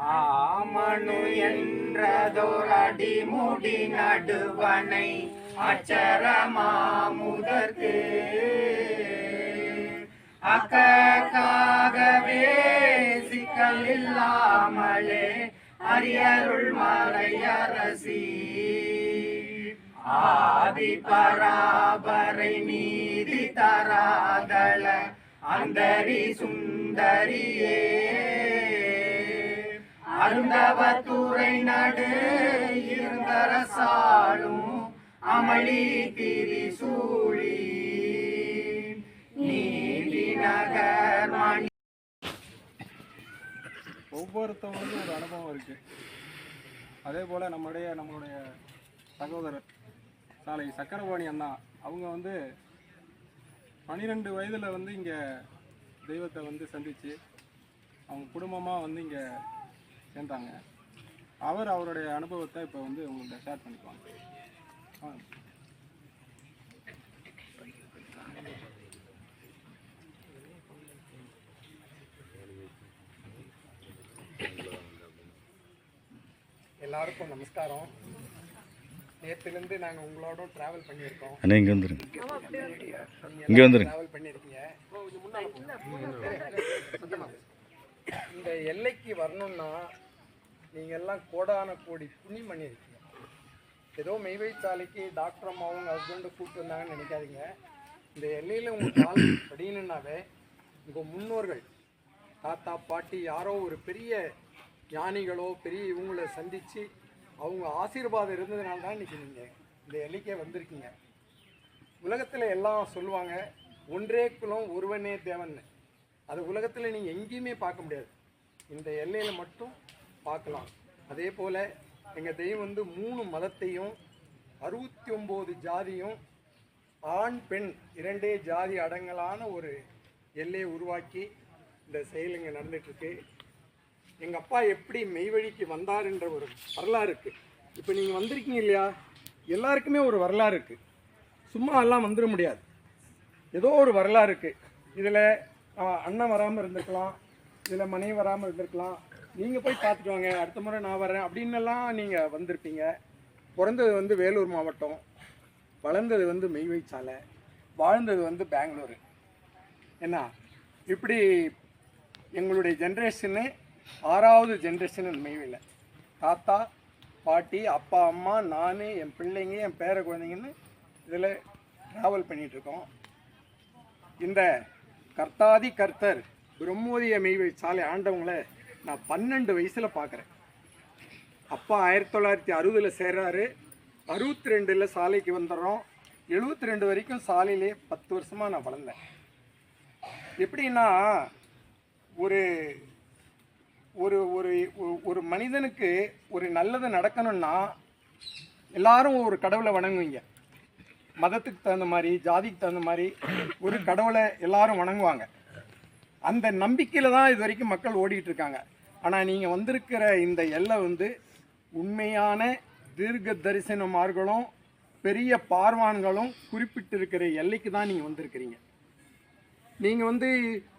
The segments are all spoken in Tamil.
ஆமனு என்றதோரடிமுடி நடுவனை அச்சரமாமுதற்கு அக்காகவே சிக்கல் இல்லாமலே அரியருள் மலையரசி. ஆதி பராபரை நீதி தராதல அந்தரி சுந்தரியே. அருந்தவத்துறை நடு இருந்தரசாலும் அமளி திரிசூழி நீதி நகர் மணி ஒவ்வொருத்தவங்களுக்கும் ஒரு அனுபவம் இருக்கு. அதே போல் நம்முடைய நம்மளுடைய சகோதரர் சாலை சக்கரபாணி அண்ணா அவங்க வந்து பன்னிரெண்டு வயதில் வந்து இங்கே தெய்வத்தை வந்து சந்தித்து அவங்க குடும்பமாக வந்து இங்கே சேர்ந்தாங்க அவர் அவருடைய அனுபவத்தை இப்போ வந்து உங்கள்கிட்ட ஷேர் பண்ணிக்குவாங்க. ஆ எல்லாருக்கும் நமஸ்காரம். நேற்றுலேருந்து நாங்கள் உங்களோட ட்ராவல் பண்ணியிருக்கோம். அண்ணா இங்கே வந்துருங்க. இங்கே வந்துருங்க. ட்ராவல் பண்ணியிருக்கீங்க. இந்த எல்லைக்கு வரணும்னா நீங்கள் எல்லாம் கோடான கோடி புண்ணியம் பண்ணியிருக்கீங்க. ஏதோ மெய்வைச்சாலைக்கு டாக்டர் அம்மாவும் ஹஸ்பண்டை கூப்பிட்டு வந்தாங்கன்னு நினைக்காதீங்க. இந்த எல்லையில் உங்கள் கால் படியணுன்னாவே உங்கள் முன்னோர்கள் தாத்தா பாட்டி யாரோ ஒரு பெரிய ஞானிகளோ பெரிய இவங்கள சந்தித்து அவங்க ஆசீர்வாதம் இருந்ததுனால தான் இன்றைக்கி நீங்கள் இந்த எல்லைக்கே வந்திருக்கீங்க. உலகத்தில் எல்லாம் சொல்லுவாங்க ஒன்றே குலம் ஒருவனே தேவன்னு. அது உலகத்தில் நீங்கள் எங்கேயுமே பார்க்க முடியாது. இந்த எல்லையில் மட்டும் பார்க்கலாம். அதே போல் எங்கள் தெய்வம் வந்து மூணு மதத்தையும் அறுபத்தி ஒம்பது ஜாதியும் ஆண் பெண் இரண்டே ஜாதி அடங்கலான ஒரு எல்லையை உருவாக்கி இந்த செயல் இங்கே நடந்துகிட்ருக்கு எங்கள் அப்பா எப்படி மெய்வழிக்கு வந்தாருன்ற ஒரு வரலாறு இருக்குது இப்போ நீங்கள் வந்திருக்கீங்க இல்லையா? எல்லாருக்குமே ஒரு வரலாறு இருக்குது சும்மா எல்லாம் வந்துட முடியாது. ஏதோ ஒரு வரலாறு இருக்குது இதில் அண்ணன் வராமல் இருந்திருக்கலாம். இதில் மனைவி வராமல் இருந்திருக்கலாம். நீங்கள் போய் பார்த்துட்டு வாங்க அடுத்த முறை நான் வரேன் அப்படின்னுலாம் நீங்கள் வந்திருப்பீங்க. பிறந்தது வந்து வேலூர் மாவட்டம். வளர்ந்தது வந்து மெய்வை சாலை. வாழ்ந்தது வந்து பெங்களூரு. என்ன? இப்படி எங்களுடைய ஜென்ரேஷனு ஆறாவது ஜென்ரேஷன் மெய்வில் தாத்தா பாட்டி அப்பா அம்மா நான் என் பிள்ளைங்க என் பேர குழந்தைங்கன்னு இதில் ட்ராவல் பண்ணிகிட்ருக்கோம் இந்த கர்த்தாதி கர்த்தர் பிரம்மோதிய மெய்வழி சாலை ஆண்டவங்கள நான் பன்னெண்டு வயசில் பார்க்குறேன். அப்பா ஆயிரத்தி தொள்ளாயிரத்தி அறுபதில் சேர்றாரு. அறுபத்தி ரெண்டில் சாலைக்கு வந்துடுறோம். எழுபத்தி ரெண்டு வரைக்கும் சாலையிலே பத்து வருஷமாக நான் வளர்ந்தேன். எப்படின்னா ஒரு ஒரு ஒரு ஒரு- ஒரு மனிதனுக்கு ஒரு நல்லது நடக்கணும்னா எல்லாரும் ஒரு கடவுளை வணங்குவீங்க. மதத்துக்கு தகுந்த மாதிரி ஜாதிக்கு தகுந்த மாதிரி ஒரு கடவுளை எல்லாரும் வணங்குவாங்க. அந்த நம்பிக்கையில் தான் இது வரைக்கும் மக்கள் ஓடிட்டு இருக்காங்க ஆனால் நீங்கள் வந்திருக்கிற இந்த எல்லை வந்து உண்மையான தீர்க்க தரிசனமார்களும் பெரிய பார்வான்களும் குறிப்பிட்டிருக்கிற எல்லைக்கு தான் நீங்கள் வந்திருக்கிறீங்க. நீங்கள் வந்து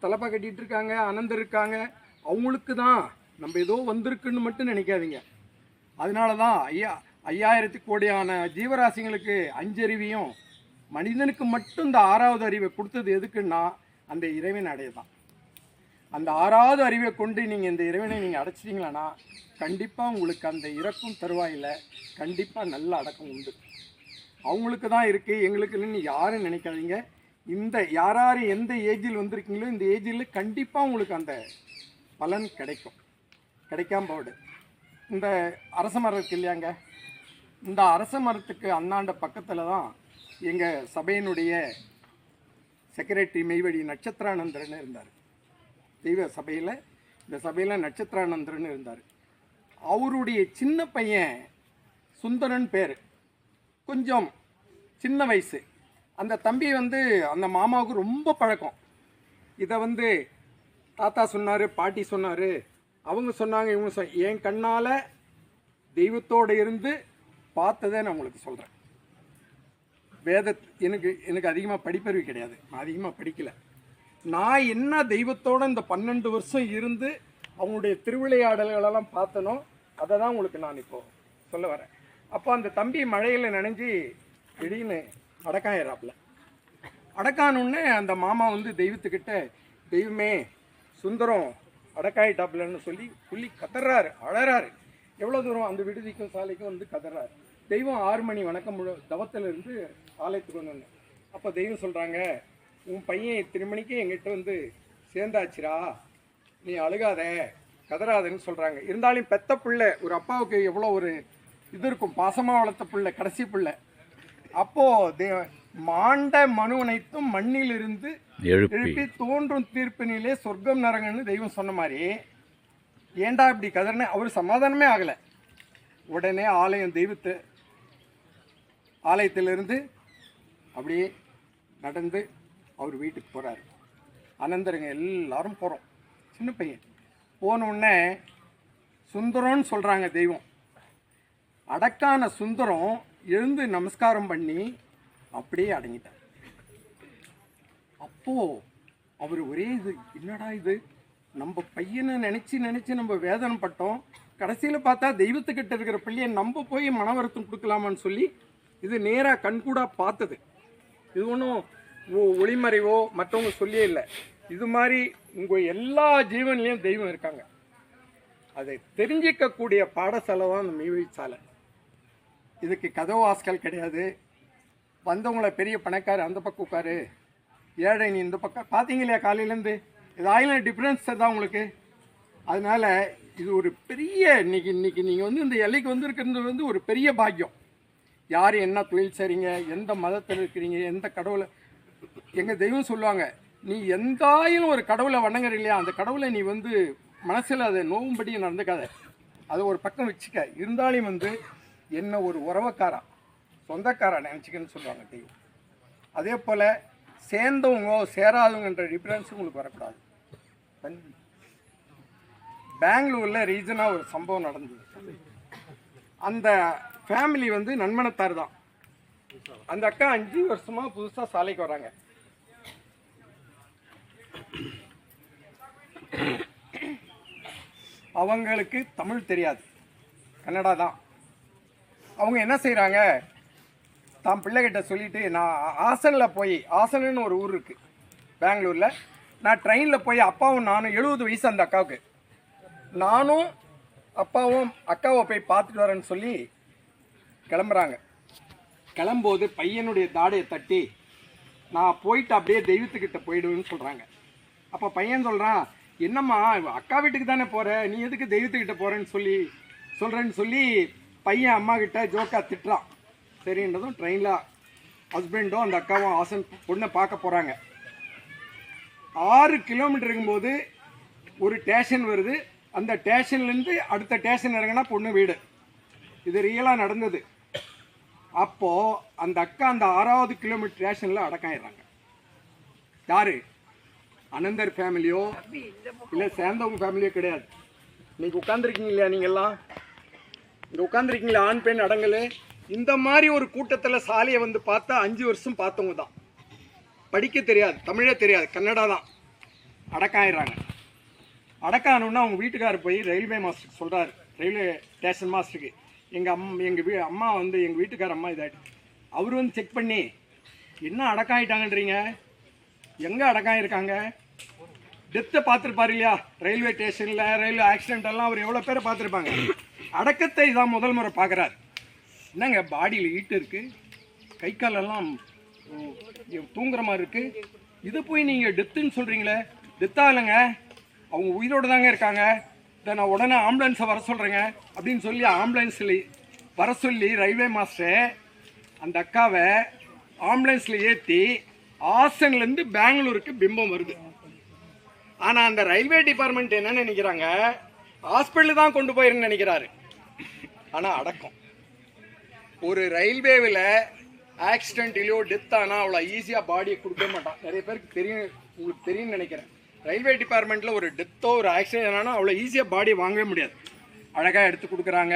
தலைப்பா கட்டிகிட்டு இருக்காங்க அனந்தர் இருக்காங்க அவங்களுக்கு தான் நம்ம ஏதோ வந்திருக்குன்னு மட்டும் நினைக்காதீங்க. அதனால தான் ஐயா ஐயாயிரத்தி கோடியான ஜீவராசிங்களுக்கு அஞ்சறிவையும் மனிதனுக்கு மட்டும் இந்த ஆறாவது அறிவை கொடுத்தது எதுக்குன்னா அந்த இறைவன் அடைய தான். அந்த ஆறாவது அறிவை கொண்டு நீங்கள் இந்த இறைவனை நீங்கள் அடைச்சிட்டிங்களான்னா கண்டிப்பாக உங்களுக்கு அந்த இறக்கும் தருவாயில் கண்டிப்பாக நல்ல அடக்கம் உண்டு. அவங்களுக்கு தான் இருக்குது எங்களுக்குன்னு யாரும் நினைக்காதீங்க. இந்த யார் யார் எந்த ஏஜில் வந்திருக்கீங்களோ இந்த ஏஜில் கண்டிப்பாக உங்களுக்கு அந்த பலன் கிடைக்கும். கிடைக்காம போடு. இந்த அரச மரம் இருக்கு இல்லையாங்க? இந்த அரச மரத்துக்கு அந்தாண்ட பக்கத்தில் தான் எங்கள் சபையினுடைய செக்ரட்டரி மெய்வழி நட்சத்திரானந்தரன் இருந்தார். தெய்வ சபையில் இந்த சபையில் நட்சத்திரானந்தரன் இருந்தார். அவருடைய சின்ன பையன் சுந்தரன் பேர். கொஞ்சம் சின்ன வயசு. அந்த தம்பி வந்து அந்த மாமாவுக்கு ரொம்ப பழக்கம். இதை வந்து தாத்தா சொன்னார் பாட்டி சொன்னார். அவங்க சொன்னாங்க இவங்க சொ என் கண்ணால் தெய்வத்தோடு இருந்து பார்த்ததை நான் உங்களுக்கு சொல்கிறேன் வேத எனக்கு எனக்கு அதிகமாக படிப்பறிவு கிடையாது. நான் அதிகமாக படிக்கலை. நான் என்ன தெய்வத்தோட இந்த பன்னெண்டு வருஷம் இருந்து அவங்களுடைய திருவிளையாடல்களெல்லாம் பார்த்தனோ அதை தான் உங்களுக்கு நான் இப்போ சொல்ல வரேன். அப்போ அந்த தம்பி மழையில் நனைஞ்சு திடீர்னு அடக்காயிராப்புல அடக்கானோடனே அந்த மாமா வந்து தெய்வத்துக்கிட்ட தெய்வமே சுந்தரம் அடக்காயிட்டாப்புலன்னு சொல்லி புள்ளி கதறாரு அழறாரு. எவ்வளோ தூரம் அந்த விடுதிக்கும் சாலைக்கும் வந்து கதறாரு. தெய்வம் ஆறு மணி வணக்கம் முழு தவத்துல இருந்து ஆலயத்துக்கு வந்தோன்னு. அப்போ தெய்வம் சொல்கிறாங்க உன் பையன் இத்தனை மணிக்கு எங்கிட்ட வந்து சேர்ந்தாச்சுடா. நீ அழுகாத கதறாதன்னு சொல்கிறாங்க இருந்தாலும் பெத்த பிள்ளை ஒரு அப்பாவுக்கு எவ்வளோ ஒரு இது இருக்கும் பாசமாக வளர்த்த பிள்ளை கடைசி பிள்ளை. அப்போது தே மாண்ட மனு அனைத்தும் மண்ணிலிருந்து எழுப்பி. தோன்றும் தீர்ப்பினிலே சொர்க்கம் நரகன்னு தெய்வம் சொன்ன மாதிரி ஏன்டா இப்படி கதர்னு அவர் சமாதானமே ஆகலை. உடனே ஆலயம் தெய்வத்தை ஆலயத்திலிருந்து அப்படியே நடந்து அவர் வீட்டுக்கு போகிறாரு அனந்தருங்க எல்லாரும் போகிறோம் சின்ன பையன். போனோடனே சுந்தரம்னு சொல்கிறாங்க தெய்வம். அடக்கான சுந்தரம் எழுந்து நமஸ்காரம் பண்ணி அப்படியே அடங்கிட்டார். அப்போ அவர் ஒரே இது என்னடா இது? நம்ம பையனை நினச்சி நினச்சி நம்ம வேதனை பட்டோம். கடைசியில் பார்த்தா தெய்வத்துக்கிட்ட இருக்கிற பிள்ளையை நம்ம போய் மன வருத்தம் கொடுக்கலாமான்னு சொல்லி இது நேராக கண்கூடாக பார்த்தது. இது ஒன்றும் ஒளிமறைவோ மற்றவங்க சொல்லியே இல்லை. இது மாதிரி உங்கள் எல்லா ஜீவன்லேயும் தெய்வம் இருக்காங்க. அதை தெரிஞ்சிக்கக்கூடிய பாடசாலை தான் அந்த மெய்வழி சாலை. இதுக்கு கதவு கிடையாது. வந்தவங்கள பெரிய பணக்காரர் அந்த பக்கம் உட்காரு. ஏழை நீ இந்த பக்கம். பார்த்தீங்க இல்லையா காலையிலேருந்து இது ஆயிரம் டிஃப்ரென்ஸ் தான் உங்களுக்கு? அதனால் இது ஒரு பெரிய இன்னைக்கு இன்னைக்கு நீங்கள் வந்து இந்த எல்லைக்கு வந்திருக்கிறது வந்து ஒரு பெரிய பாக்கியம். யார் என்ன தொழில் செய்கிறீங்க எந்த மதத்தில் இருக்கிறீங்க? எந்த கடவுளை எங்கள் தெய்வம் சொல்லுவாங்க நீ எந்தாயும் ஒரு கடவுளை வணங்குற இல்லையா? அந்த கடவுளை நீ வந்து மனசில் அதை நோவும்படி நடந்துக்காத. அதை ஒரு பக்கம் வச்சுக்க. இருந்தாலும் வந்து என்ன ஒரு உறவக்காரா? சொந்தக்காரா நினச்சிக்கன்னு சொல்லுவாங்க தெய்வம். அதே போல் சேர்ந்தவங்க சேராதவங்கன்ற டிஃப்ரென்ஸ் உங்களுக்கு வரக்கூடாது. பெங்களூரில் ரீசனாக ஒரு சம்பவம் நடந்தது. அந்த ஃபேமிலி வந்து நன்மனத்தார் தான். அந்த அக்கா அஞ்சு வருஷமா புதுசாக சாலைக்கு வராங்க. அவங்களுக்கு தமிழ் தெரியாது. கன்னடா தான். அவங்க என்ன செய்கிறாங்க தான் பிள்ளைகிட்ட சொல்லிட்டு நான் ஆசனில் போய் ஆசனன்னு ஒரு ஊர் இருக்குது பெங்களூரில். நான் ட்ரெயினில் போய் அப்பாவும் நானும் எழுபது வயசு அந்த அக்காவுக்கு. நானும் அப்பாவும் அக்காவை போய் பார்த்துட்டு வரேன்னு சொல்லி கிளம்புறாங்க. கிளம்போது பையனுடைய தாடையை தட்டி நான் போயிட்டு அப்படியே தெய்வத்துக்கிட்ட போயிடுவேன்னு சொல்கிறாங்க அப்போ பையன் சொல்கிறான் என்னம்மா அக்கா வீட்டுக்கு தானே போகிற நீ எதுக்கு தெய்வத்துக்கிட்ட போகிறேன்னு சொல்லி சொல்கிறேன்னு சொல்லி பையன் அம்மா கிட்ட ஜோக்கா திட்டுறான். சரின்றதும் ட்ரெயினில் ஹஸ்பண்டும் அந்த அக்காவும் ஆசன் பொண்ணை பார்க்க போகிறாங்க ஆறு கிலோமீட்டர் இருக்கும்போது ஒரு ஸ்டேஷன் வருது. அந்த ஸ்டேஷன்லேருந்து அடுத்த ஸ்டேஷன் இறங்கினா பொண்ணு வீடு. இது ரியலாக நடந்தது. அப்போது அந்த அக்கா அந்த ஆறாவது கிலோமீட்டர் ரேஷனில் அடக்காயிடுறாங்க. யார்? அனந்தர் ஃபேமிலியோ இல்லை சேர்ந்தவங்க ஃபேமிலியோ கிடையாது. இன்றைக்கி உட்காந்துருக்கீங்க இல்லையா நீங்கள்லாம் இங்கே உட்காந்துருக்கீங்களா ஆண் பெண் அடங்கல். இந்த மாதிரி ஒரு கூட்டத்தில் சாலையை வந்து பார்த்தா அஞ்சு வருஷம் பார்த்தவங்க தான். படிக்க தெரியாது தமிழே தெரியாது கன்னடா தான். அடக்காயிடுறாங்க. அடக்கானோன்னா அவங்க வீட்டுக்காரர் போய் ரயில்வே மாஸ்டருக்கு சொல்கிறாரு ரயில்வே ஸ்டேஷன் மாஸ்டருக்கு எங்கள் அம் எங்கள் வீ அம்மா வந்து எங்கள் வீட்டுக்கார அம்மா இதாகிட்டு அவர் வந்து செக் பண்ணி என்ன அடக்காயிட்டாங்கன்றீங்க? எங்கே அடக்காயிருக்காங்க? டெத்தை பார்த்துருப்பாரு இல்லையா? ரயில்வே ஸ்டேஷனில் ரயில்வே ஆக்சிடென்ட் எல்லாம் அவர் எவ்வளோ பேரை பார்த்துருப்பாங்க? அடக்கத்தை இதான் முதல் முறை பார்க்குறாரு. என்னங்க பாடியில் ஈட்டு இருக்குது கை காலெல்லாம் தூங்குற மாதிரி இருக்குது இதை போய் நீங்கள் டெத்துன்னு சொல்கிறீங்களே டெத்தாக இல்லைங்க அவங்க உயிரோடு தாங்க இருக்காங்க. இதை நான் உடனே ஆம்புலன்ஸை வர சொல்கிறேங்க அப்படின்னு சொல்லி ஆம்புலன்ஸில் வர சொல்லி ரயில்வே மாஸ்டர் அந்த அக்காவை ஆம்புலன்ஸில் ஏற்றி ஆசன்லேருந்து பெங்களூருக்கு பிம்பம் வருது. ஆனால் அந்த ரயில்வே டிபார்ட்மெண்ட் என்ன நினைக்கிறாங்க? ஹாஸ்பிட்டலு தான் கொண்டு போயிருன்னு நினைக்கிறாரு. ஆனால் அடக்கம். ஒரு ரயில்வேவில் ஆக்சிடென்ட்லையோ டெத் ஆனால் அவ்வளோ ஈஸியாக பாடியை கொடுக்க மாட்டான். நிறைய பேருக்கு தெரியும் உங்களுக்கு தெரியும்னு நினைக்கிறேன். ரயில்வே டிபார்ட்மெண்ட்டில் ஒரு டெத்தோ ஒரு ஆக்சிடென்ட் ஆனால் அவ்வளோ ஈஸியாக பாடியை வாங்கவே முடியாது. அழகாக எடுத்து கொடுக்குறாங்க.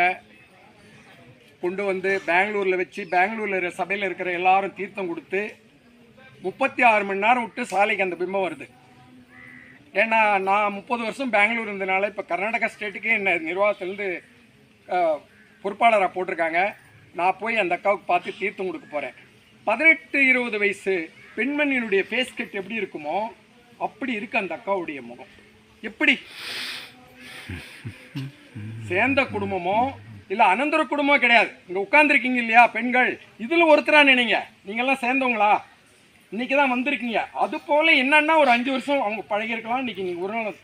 கொண்டு வந்து பெங்களூரில் வச்சு பெங்களூரில் சபையில் இருக்கிற எல்லாரும் தீர்த்தம் கொடுத்து முப்பத்தி ஆறு மணி நேரம் விட்டு சாலைக்கு அந்த பிம்பம் வருது. ஏன்னா நான் முப்பது வருஷம் பெங்களூர் இருந்தனால இப்போ கர்நாடகா ஸ்டேட்டுக்கே என்ன நிர்வாகத்திலேருந்து பொறுப்பாளராக போட்டிருக்காங்க. நான் போய் அந்த அக்காவுக்கு பார்த்து தீர்த்தம் கொடுக்க போகிறேன் பதினெட்டு இருபது வயசு பெண்மணியினுடைய ஃபேஸ் கட் எப்படி இருக்குமோ அப்படி இருக்கு அந்த அக்காவுடைய முகம். எப்படி? சேர்ந்த குடும்பமோ இல்ல அனந்தர குடும்பமோ கிடையாது. இங்க உட்கார்ந்துருக்கீங்க இல்லையா பெண்கள்? இதுல ஒருத்தரா நினைங்க. நீங்கெல்லாம் சேர்ந்தவங்களா? இன்னைக்கு தான் வந்திருக்கீங்க. அது போல என்னன்னா ஒரு அஞ்சு வருஷம் அவங்க பழகிருக்கலாம் இன்னைக்கு நீங்கள் ஒரு நாள்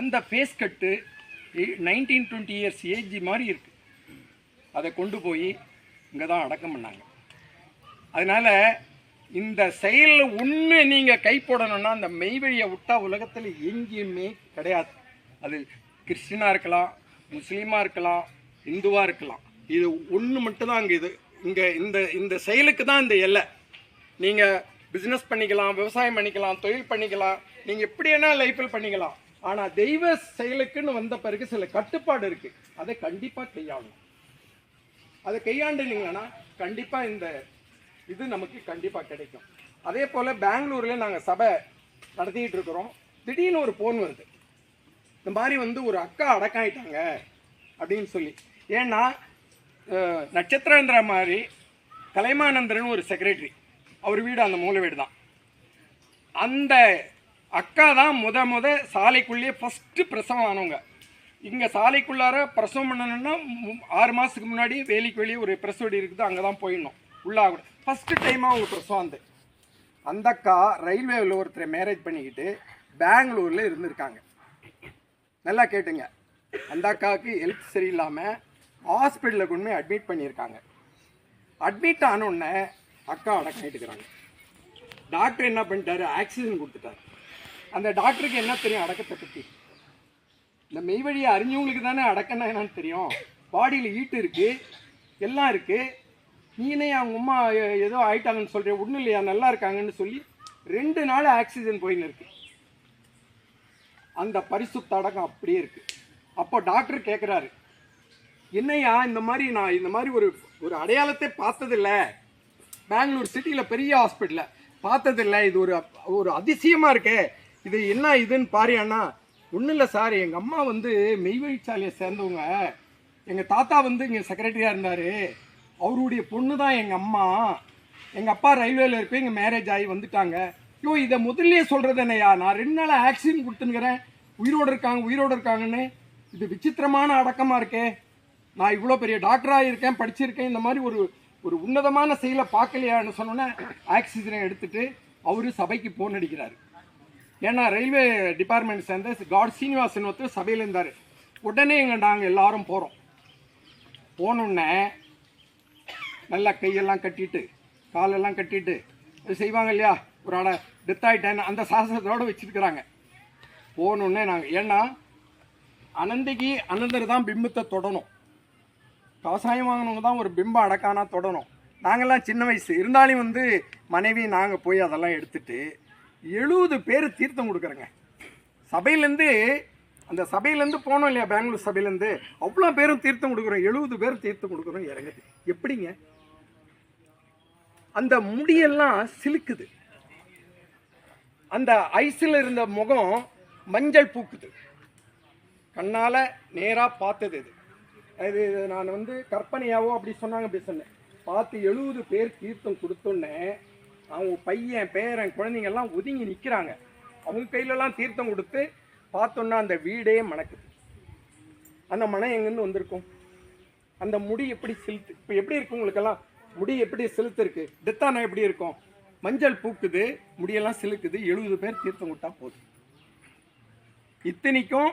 அந்த face cut nineteen twenty years age மாதிரி இருக்கு. அதை கொண்டு போய் இங்கே தான் அடக்கம் பண்ணாங்க. அதனால இந்த செயலில் ஒன்று நீங்கள் கை போடணும்னா அந்த மெய்வழியை விட்டா உலகத்தில் எங்கேயுமே கிடையாது. அது கிறிஸ்டினாக இருக்கலாம் முஸ்லீமாக இருக்கலாம் இந்துவாக இருக்கலாம். இது ஒன்று மட்டும்தான் அங்கே இது. இங்கே இந்த இந்த செயலுக்கு தான் இந்த எல்லை. நீங்கள் பிஸ்னஸ் பண்ணிக்கலாம் விவசாயம் பண்ணிக்கலாம் தொழில் பண்ணிக்கலாம். நீங்கள் எப்படி என்ன லைஃப்பில் பண்ணிக்கலாம். ஆனால் தெய்வ செயலுக்குன்னு வந்த பிறகு சில கட்டுப்பாடு இருக்குது அதை கண்டிப்பாக கையாளணும். அதை கையாண்டுனீங்கன்னா கண்டிப்பாக இந்த இது நமக்கு கண்டிப்பாக கிடைக்கும். அதே போல் பெங்களூரில் நாங்கள் சபை நடத்திக்கிட்டு இருக்கிறோம். திடீர்னு ஒரு ஃபோன் வருது. இந்த மாதிரி வந்து ஒரு அக்கா அடக்காயிட்டாங்க அப்படின்னு சொல்லி. ஏன்னா அஹ், நட்சத்திரேந்திர மாதிரி கலைமானந்தரன் ஒரு செக்ரட்டரி அவர் வீடு அந்த மூல வீடு தான். அந்த அக்கா தான் முத முத சாலைக்குள்ளேயே ஃபஸ்ட்டு பிரசவம் ஆனவங்க. இங்கே சாலைக்குள்ளார பிரசவம் பண்ணணும்னா மு- ஆறு மாதத்துக்கு முன்னாடி வேலிக்கு வெளியே ஒரு பிரசவடி இருக்குது அங்கே தான் போயிடணும். உள்ளாக ஃபஸ்ட்டு டைமாக அவங்க பிரசவம் வந்து அந்த அக்கா ரயில்வேவில் ஒருத்தரை மேரேஜ் பண்ணிக்கிட்டு பெங்களூரில் இருந்திருக்காங்க. நல்லா கேட்டுங்க. அந்த அக்காவுக்கு ஹெல்த் சரியில்லாமல் ஹாஸ்பிட்டலில் கொண்டு போய் அட்மிட் பண்ணியிருக்காங்க. அட்மிட் ஆனோடனே அக்கா அடக்கம் ஆகிட்டுக்கிறாங்க டாக்டர் என்ன பண்ணிட்டாரு? ஆக்சிஜன் கொடுத்துட்டாரு. அந்த டாக்டருக்கு என்ன தெரியும் அடக்கத்தை பற்றி இந்த மெய்வழியை அறிஞ்சவங்களுக்கு தானே அடக்கம்னா என்னன்னு தெரியும். பாடியில் ஈட்டு இருக்குது எல்லாம் இருக்குது நீனே அவங்க அம்மா ஏதோ ஆயிட்டாங்கன்னு சொல்கிறேன் ஒன்றும் இல்லையா நல்லா இருக்காங்கன்னு சொல்லி ரெண்டு நாள் ஆக்சிஜன் போயின்னு இருக்கு. அந்த பரிசுத்த அடக்கம் அப்படியே இருக்கு. அப்போ டாக்டர் கேட்குறாரு என்னையா இந்த மாதிரி நான் இந்த மாதிரி ஒரு ஒரு அடையாளத்தை பார்த்ததில்ல. பெங்களூர் சிட்டியில் பெரிய ஹாஸ்பிட்டலில் பார்த்ததில்ல. இது ஒரு ஒரு அதிசயமாக இருக்கே. இது என்ன இதுன்னு பாரு அண்ணா. ஒன்றும் இல்லை சார். எங்கள் அம்மா வந்து மெய்வழிச்சாலையை சேர்ந்தவங்க. எங்கள் தாத்தா வந்து இங்கே செக்ரட்டரியாக இருந்தார். அவருடைய பொண்ணு தான் எங்கள் அம்மா. எங்கள் அப்பா ரயில்வேல இருப்பேன் இங்கே மேரேஜ் ஆகி வந்துட்டாங்க. ஐயோ இதை முதல்லையே சொல்கிறது என்னையா? நான் ரெண்டு நாள் ஆக்சிடென்ட் கொடுத்துனுக்கிறேன் உயிரோடு இருக்காங்க உயிரோடு இருக்காங்கன்னு. இது விசித்திரமான அடக்கமாக இருக்கே. நான் இவ்வளோ பெரிய டாக்டராக இருக்கேன் படிச்சிருக்கேன். இந்த மாதிரி ஒரு ஒரு உன்னதமான செயலை பார்க்கலையான்னு சொன்னோன்னே ஆக்சிஜனை எடுத்துகிட்டு அவர் சபைக்கு போன் அடிக்கிறார். ஏன்னா ரயில்வே டிபார்ட்மெண்ட் சேர்ந்த காட் சீனிவாசன் ஒருத்தர் சபையில் இருந்தார். உடனே எங்கள் நாங்கள் எல்லாரும் போகிறோம் போனோடனே நல்லா கையெல்லாம் கட்டிட்டு காலெல்லாம் கட்டிட்டு செய்வாங்க இல்லையா? ஒரு ஆட டெத் ஆகிட்டேன்னு அந்த சாசனத்தோடு வச்சிருக்கிறாங்க. போகணுன்னே நாங்கள் ஏன்னா அனந்திக்கு அனந்தர் தான் பிம்பத்தை தொடணும். விவசாயம் வாங்கினவங்க தான் ஒரு பிம்பம் அடக்கானா தொடணும். நாங்கள்லாம் சின்ன வயசு இருந்தாலும் வந்து மனைவி நாங்கள் போய் அதெல்லாம் எடுத்துட்டு எழுபது பேர் தீர்த்தம் கொடுக்குறோங்க. சபையிலேருந்து அந்த சபையிலேருந்து போனோம் இல்லையா பெங்களூர் சபையிலேருந்து அவ்வளோ பேரும் தீர்த்தம் கொடுக்குறோம் எழுபது பேர் தீர்த்தம் கொடுக்குறோம் இறங்குது. எப்படிங்க? அந்த முடியெல்லாம் சிலுக்குது. அந்த ஐஸில் இருந்த முகம் மஞ்சள் பூக்குது. கண்ணால் நேராக பார்த்தது இது. இது நான் வந்து கற்பனையாவோ அப்படி சொன்னாங்க அப்படி சொன்னேன். பார்த்து எழுபது பேர் தீர்த்தம் கொடுத்தோன்னே அவங்க பையன் பேரன் குழந்தைங்க எல்லாம் ஒதுங்கி நிற்கிறாங்க அவங்க கையிலலாம் தீர்த்தம் கொடுத்து பார்த்தோன்னா அந்த வீடே மணக்குது. அந்த மனம் எங்கேருந்து வந்திருக்கும்? அந்த முடி எப்படி சிலுத்து இப்போ எப்படி இருக்கு உங்களுக்கெல்லாம்? முடி எப்படி செலுத்திருக்கு? டெத்தானா எப்படி இருக்கும்? மஞ்சள் பூக்குது முடியெல்லாம் சிலுக்குது எழுபது பேர் தீர்த்தம் விட்டா போதும். இத்தனைக்கும்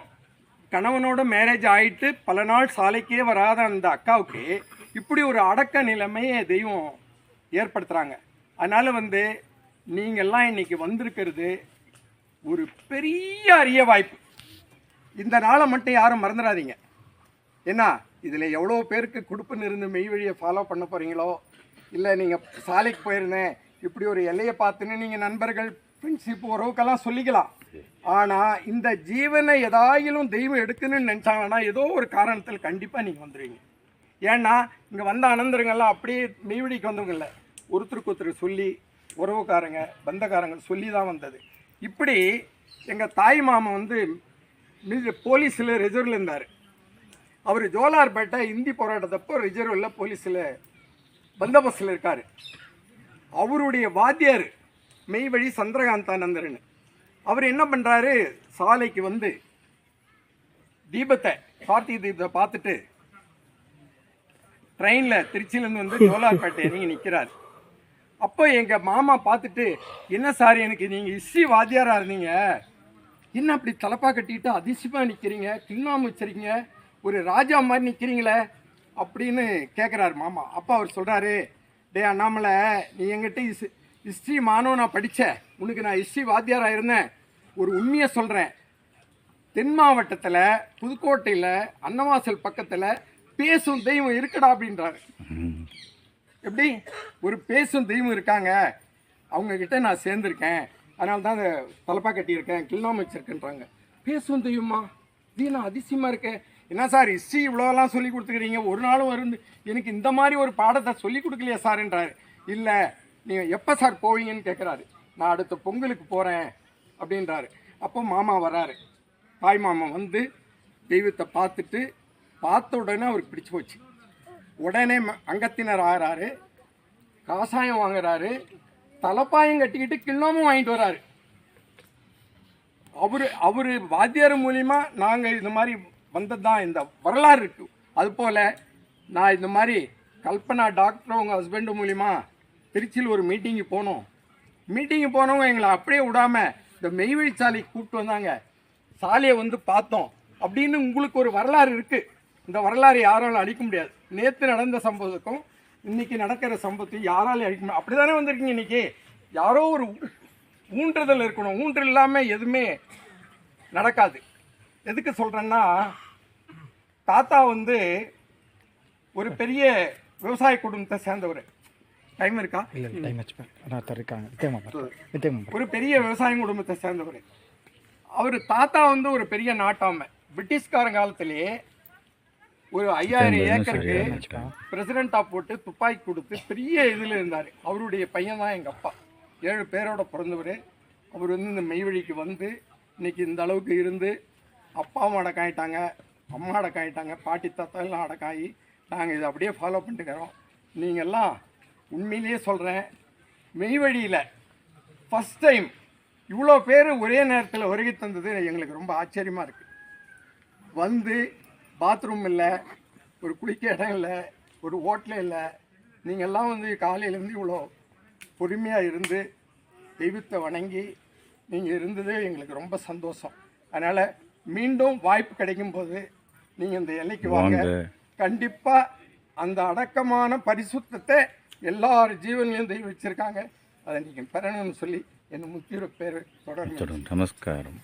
கணவனோட மேரேஜ் ஆயிட்டு பல நாள் சாலைக்கே வராத அந்த அக்காவுக்கு இப்படி ஒரு அடக்க நிலைமையை தெய்வம் ஏற்படுத்துகிறாங்க அதனால் வந்து நீங்கள்லாம் இன்னைக்கு வந்திருக்கிறது ஒரு பெரிய அரிய வாய்ப்பு. இந்த நாளை மட்டும் யாரும் மறந்துடாதீங்க. என்ன இதில் எவ்வளோ பேருக்கு கொடுப்புன்னு இருந்து மெய் வழியை ஃபாலோ பண்ண போகிறீங்களோ இல்லை நீங்கள் சாலைக்கு போயிருந்தேன். இப்படி ஒரு எல்லையை பார்த்துன்னு நீங்கள் நண்பர்கள் ஃப்ரெண்ட்ஷிப் உறவுக்கெல்லாம் சொல்லிக்கலாம். ஆனால் இந்த ஜீவனை எதாயிலும் தெய்வம் எடுக்கணும்னு நினச்சாங்கன்னா ஏதோ ஒரு காரணத்தில் கண்டிப்பாக நீங்கள் வந்துடுவீங்க ஏன்னா இங்கே வந்த அனந்தருங்கெல்லாம் அப்படியே மெய்வழிக்கு வந்தவங்க ஒருத்தருக்கு ஒருத்தர் சொல்லி உறவுக்காரங்க பந்தக்காரங்க சொல்லி தான் வந்தது. இப்படி எங்கள் தாய் மாமன் வந்து போலீஸில் ரிசர்வில் இருந்தார். அவர் ஜோலார்பேட்டை இந்தி போராட்டத்தப்போ ரிசர்வில் போலீஸில் பந்தோபஸ்தில் இருக்கார். அவருடைய வாத்தியார் மெய்வழி சந்திரகாந்தானந்தரன். அவர் என்ன பண்ணுறாரு சாலைக்கு வந்து தீபத்தை கார்த்திகை தீபத்தை பார்த்துட்டு ட்ரெயினில் திருச்சியிலேருந்து வந்து ஜோலார்பேட்டை நீங்கள் நிற்கிறார் அப்போ எங்கள் மாமா பார்த்துட்டு என்ன சார் எனக்கு நீங்கள் ஹிஸ்ட்ரி வாத்தியாராக இருந்தீங்க? என்ன அப்படி தலப்பாக கட்டிட்டு அதிசயமாக நிற்கிறீங்க கிண்ணாம வச்சுருக்கீங்க? ஒரு ராஜா மாதிரி நிற்கிறீங்களே அப்படின்னு கேட்குறாரு மாமா. அப்பா அவர் சொல்கிறாரு டே அண்ணாமலை நீ எங்கிட்ட இஸ் ஹிஸ்ட்ரி நான் படித்தேன் உனக்கு நான் ஹிஸ்ட்ரி வாத்தியாராக இருந்தேன். ஒரு உண்மையை சொல்கிறேன் தென் மாவட்டத்தில் புதுக்கோட்டையில் அன்னவாசல் பக்கத்தில் பேசும் தெய்வம் இருக்குடா அப்படின்றாரு. எப்படி? ஒரு பேசும் தெய்வம் இருக்காங்க. அவங்கக்கிட்ட நான் சேர்ந்துருக்கேன். அதனால தான் அந்த தலைப்பாக கட்டியிருக்கேன். கில்னாம வச்சிருக்கேன்றாங்க. பேசும் தெய்வமா? இது நான் அதிசயமாக இருக்கேன். என்ன சார் ஹிஸ்ட்ரி இவ்வளோலாம் சொல்லி கொடுத்துக்கிறீங்க? ஒரு நாளும் வருந்து எனக்கு இந்த மாதிரி ஒரு பாடத்தை சொல்லி கொடுக்கலையா சார்ன்றாரு இல்லை நீங்கள் எப்போ சார் போவீங்கன்னு கேட்குறாரு நான் அடுத்த பொங்கலுக்கு போகிறேன் அப்படின்றாரு. அப்போ மாமா வராரு தாய் மாமா வந்து தெய்வத்தை பார்த்துட்டு பார்த்த உடனே அவருக்கு பிடிச்சு போச்சு. உடனே ம- அங்கத்தினர் ஆகிறாரு. காசாயம் வாங்குறாரு. தலைப்பாயம் கட்டிக்கிட்டு கிண்ணமும் வாங்கிட்டு வராரு அவரு அவரு வாத்தியார் மூலிமா நாங்கள் இந்த மாதிரி வந்தது தான் இந்த வரலாறு இருக்கு. அதுபோல் நான் இந்த மாதிரி கல்பனா டாக்டர் உங்கள் ஹஸ்பண்டு மூலிமா திருச்சியில் ஒரு மீட்டிங்கு போனோம். மீட்டிங்கு போனவங்க எங்களை அப்படியே விடாமல் இந்த மெய்வழி சாலைக்கு கூப்பிட்டு வந்தாங்க. சாலையை வந்து பார்த்தோம். அப்படின்னு உங்களுக்கு ஒரு வரலாறு இருக்குது இந்த வரலாறு யாராலும் அழிக்க முடியாது. நேற்று நடந்த சம்பவத்துக்கும் இன்னைக்கு நடக்கிற சம்பவத்தையும் யாராலையும் அழிக்க முடியாது. அப்படி தானே வந்திருக்கீங்க இன்றைக்கி யாரோ ஒரு ஊன்றுதல் இருக்கணும். ஊன்று இல்லாமல் எதுவுமே நடக்காது. எதுக்கு சொல்கிறேன்னா தாத்தா வந்து ஒரு பெரிய விவசாய குடும்பத்தை சேர்ந்தவர். டைம் இருக்கா? வித்தியமாக ஒரு பெரிய விவசாய குடும்பத்தை சேர்ந்தவர். அவர் தாத்தா வந்து ஒரு பெரிய நாட்டாமை. பிரிட்டிஷ்காரன் காலத்திலேயே ஒரு ஐயாயிரம் ஏக்கருக்கு பிரசிடெண்ட்டாக போட்டு துப்பாக்கி கொடுத்து பெரிய இதில் இருந்தார். அவருடைய பையன் தான் எங்கள் அப்பா. ஏழு பேரோட பிறந்தவர். அவர் வந்து இந்த மெய்வழிக்கு வந்து இன்னைக்கு இந்த அளவுக்கு இருந்து அப்பாவும் அடக்காயிட்டாங்க அம்மா அடக்காயிட்டாங்க பாட்டி தாத்தா எல்லாம் அடக்காயி நாங்கள் இதை அப்படியே ஃபாலோ பண்ணிட்டுக்கிறோம் நீங்கள்லாம் உண்மையிலேயே சொல்கிறேன் மெய்வழியில் ஃபஸ்ட் டைம் இவ்வளோ பேர் ஒரே நேரத்தில் வருகை தந்தது எங்களுக்கு ரொம்ப ஆச்சரியமாக இருக்குது வந்து பாத்ரூம் இல்லை ஒரு குளிக்க இடம் இல்லை ஒரு ஹோட்டல் இல்லை நீங்கள்லாம் வந்து காலையிலேருந்து இவ்வளோ பொறுமையாக இருந்து தெய்வத்தை வணங்கி நீங்கள் இருந்ததே எங்களுக்கு ரொம்ப சந்தோஷம். அதனால் மீண்டும் வாய்ப்பு கிடைக்கும் போது நீங்கள் இந்த எல்லைக்கு வாங்க. கண்டிப்பாக அந்த அடக்கமான பரிசுத்தத்தை எல்லார் ஜீவன்லையும் தெய்வம் வச்சுருக்காங்க. அதை நீங்கள் பெறணும்னு சொல்லி என் முத்திர பேர் தொடர்ந்து நமஸ்காரம்.